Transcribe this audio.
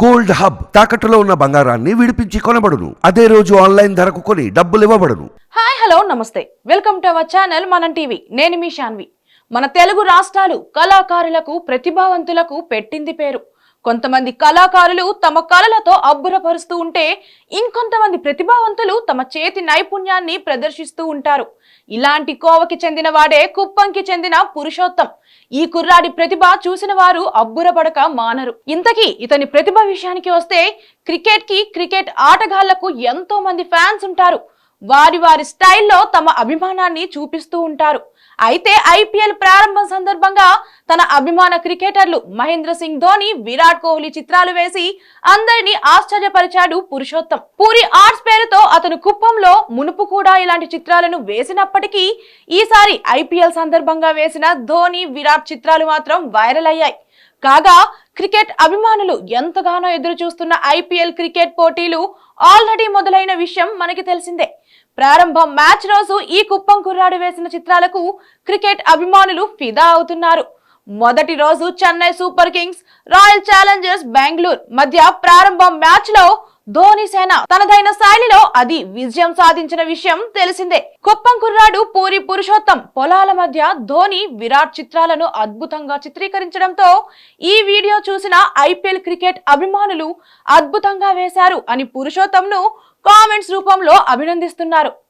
Gold hub తాకట్టులో ఉన్న బంగారాన్ని విడిపించి కొనబడును. అదే రోజు ఆన్లైన్ ధరకు కొని డబ్బులు ఇవ్వబడును. హాయ్ హలో నమస్తే. Welcome to our channel Manam TV. నేను మీ శాన్వి మన తెలుగు రాష్ట్రాలు కళాకారులకు ప్రతిభావంతులకు పెట్టింది పేరు. కొంతమంది కళాకారులు తమ కళలతో అబ్బురపరుస్తూ ఉంటే ఇంకొంతమంది ప్రతిభావంతులు తమ చేతి నైపుణ్యాన్ని ప్రదర్శిస్తూ ఉంటారు. ఇలాంటి కోవకి చెందిన వాడే కుప్పంకి చెందిన పురుషోత్తం. ఈ కుర్రాడి ప్రతిభ చూసిన వారు అబ్బురపడక మానరు. ఇంతకీ ఇతని ప్రతిభ విషయానికి వస్తే క్రికెట్కి క్రికెట్ ఆటగాళ్ళకు ఎంతో మంది ఫ్యాన్స్ ఉంటారు. వారి వారి స్టైల్లో తమ అభిమానాన్ని చూపిస్తూ ఉంటారు. అయితే ఐపీఎల్ ప్రారంభం సందర్భంగా తన అభిమాన క్రికెటర్లు మహేంద్ర సింగ్ ధోని విరాట్ కోహ్లీ చిత్రాలు వేసి అందరినీ ఆశ్చర్యపరిచాడు పురుషోత్తం. పూరి ఆర్ట్స్ పేరుతో అతను కుప్పంలో మునుపు కూడా ఇలాంటి చిత్రాలను వేసినప్పటికీ ఈసారి ఐపీఎల్ సందర్భంగా వేసిన ధోని విరాట్ చిత్రాలు మాత్రం వైరల్ అయ్యాయి. కాగా క్రికెట్ అభిమానులు ఎంతగానో ఎదురు చూస్తున్న ఐపీఎల్ క్రికెట్ పోటీలు ఆల్రెడీ మొదలైన విషయం మనకి తెలిసిందే. ప్రారంభం మ్యాచ్ రోజు ఈ కుప్పం కుర్రాడు వేసిన చిత్రాలకు క్రికెట్ అభిమానులు ఫిదా అవుతున్నారు. మొదటి రోజు Chennai Super Kings Royal Challengers Bengaluru. మధ్య ప్రారంభం మ్యాచ్లో ధోని సేన తనదైన శైలిలో అది విజయం సాధించిన విషయం తెలిసిందే. కుప్పం కుర్రాడు పూరి పురుషోత్తం. పొలాల మధ్య ధోని విరాట్ చిత్రాలను అద్భుతంగా చిత్రీకరించడంతో ఈ వీడియో చూసిన ఐపీఎల్ క్రికెట్ అభిమానులు అద్భుతంగా వేశారు అని పురుషోత్తంను కామెంట్స్ రూపంలో అభినందిస్తున్నారు.